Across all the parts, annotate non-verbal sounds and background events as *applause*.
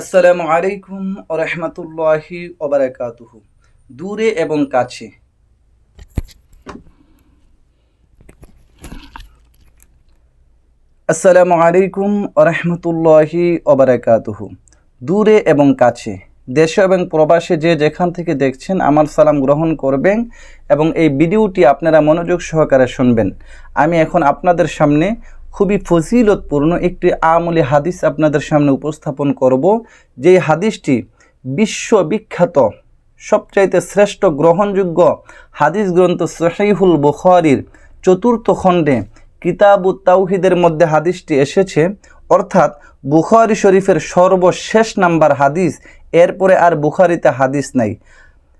আসসালামু আলাইকুম রহমতুল্লাহি ওবরাকাতুহ দূরে এবং কাছে। আসসালামু আলাইকুম রহমতুল্লাহি ওবরাকাতুহ দূরে এবং কাছে। দেশে এবং প্রবাসে যে যেখান থেকে দেখছেন, আমার সালাম গ্রহণ করবেন এবং এই ভিডিওটি আপনারা মনোযোগ সহকারে শুনবেন। আমি এখন আপনাদের সামনে খুবই ফজিলতপূর্ণ একটি আমলি হাদিস আপনাদের সামনে উপস্থাপন করব, যেই হাদিসটি বিশ্ববিখ্যাত, সবচাইতে শ্রেষ্ঠ গ্রহণযোগ্য হাদিস গ্রন্থ সহিহুল বখারির চতুর্থ খণ্ডে কিতাবু তাউহিদের মধ্যে হাদিসটি এসেছে। অর্থাৎ বুখারি শরীফের সর্বশেষ নাম্বার হাদিস, এরপরে আর বুখারিতে হাদিস নাই।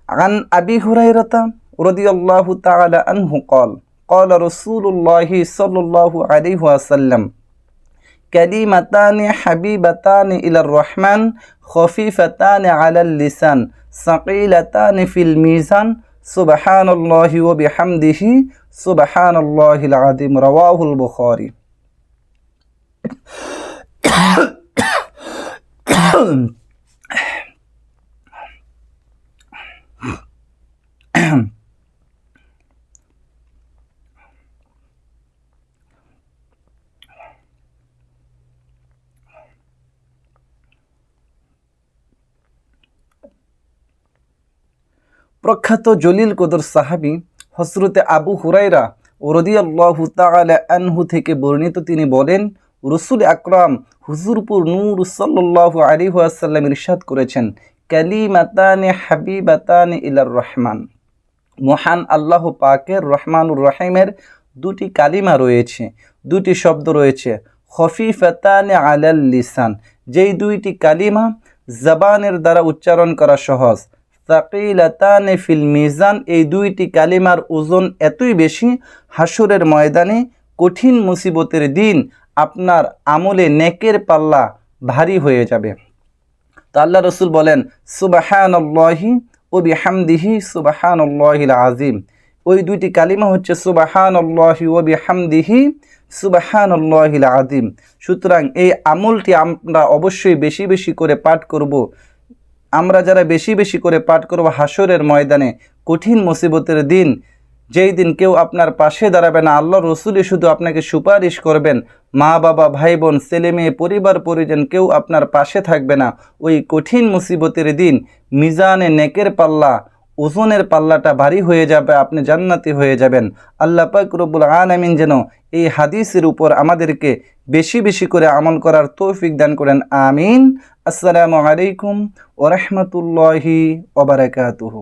আন আবি হুরাইরতা রদি আল্লাহ তালা আনহু কল قال رسول الله صلى الله عليه وسلم كلمتان حبيبتان إلى الرحمن خفيفتان على اللسان ثقيلتان في الميزان سبحان الله وبحمده سبحان الله العظيم. رواه البخاري. *coughs* *coughs* প্রখ্যাত জলিল কদর সাহাবি হসরতে আবু হুরাইরা রদিয়াল্লাহু তাআলা আনহু থেকে বর্ণিত, তিনি বলেন, রসুল আকরাম হুজুরপুর নূর সাল্লাল্লাহু আলাইহি ওয়াসাল্লাম ইরশাদ করেছেন, কালিমাতানে হাবিবাতানে ইলার রহমান। মহান আল্লাহ পাকের রহমানুর রহিমের দুটি কালিমা রয়েছে, দুটি শব্দ রয়েছে, খফিফাতানে আলাল লিসান। যেই দুইটি কালিমা জবানের দ্বারা উচ্চারণ করা সহজ সাকিলাতানে ফিল মিজান। এই দুইটি কালিমার ওজন এতই বেশি হাসুরের ময়দানে কঠিন মুসিবতের দিন আপনার আমলে নেকের পাল্লা ভারী হয়ে যাবে। তা আল্লাহ রসুল বলেন, সুবাহানল্লাহি ও বিহামদিহি সুবাহানল্লাহিল আজিম ওই দুইটি কালিমা হচ্ছে, সুবাহানল্লাহি ও বিহামদিহি সুবাহানল্লাহিল আজিম সুতরাং এই আমলটি আমরা অবশ্যই বেশি বেশি করে পাঠ করব। আমরা যারা বেশি বেশি করে পাঠ করব হাসরের ময়দানে, কঠিন মুসিবতের দিন, যেই দিন কেউ আপনার পাশে দাঁড়াবে না, আল্লাহ রসুলই শুধু আপনাকে সুপারিশ করবেন, মা বাবা, ভাই বোন, ছেলে মেয়ে, পরিবার, পরিজন, কেউ আপনার পাশে থাকবে না। ওই কঠিন মুসিবতের দিন, মিজানে নেকের পাল্লা ওজনের পাল্লাটা ভারী হয়ে যাবে, আপনি জান্নাতি হয়ে যাবেন। আল্লাহ পাক রব্বুল আলামিন যেন এই হাদিসের উপর আমাদেরকে বেশি বেশি করে আমল করার তৌফিক দান করেন। আমিন। আসসালামু আলাইকুম ওরহমতুল্লাহি ওবরাকাতুহু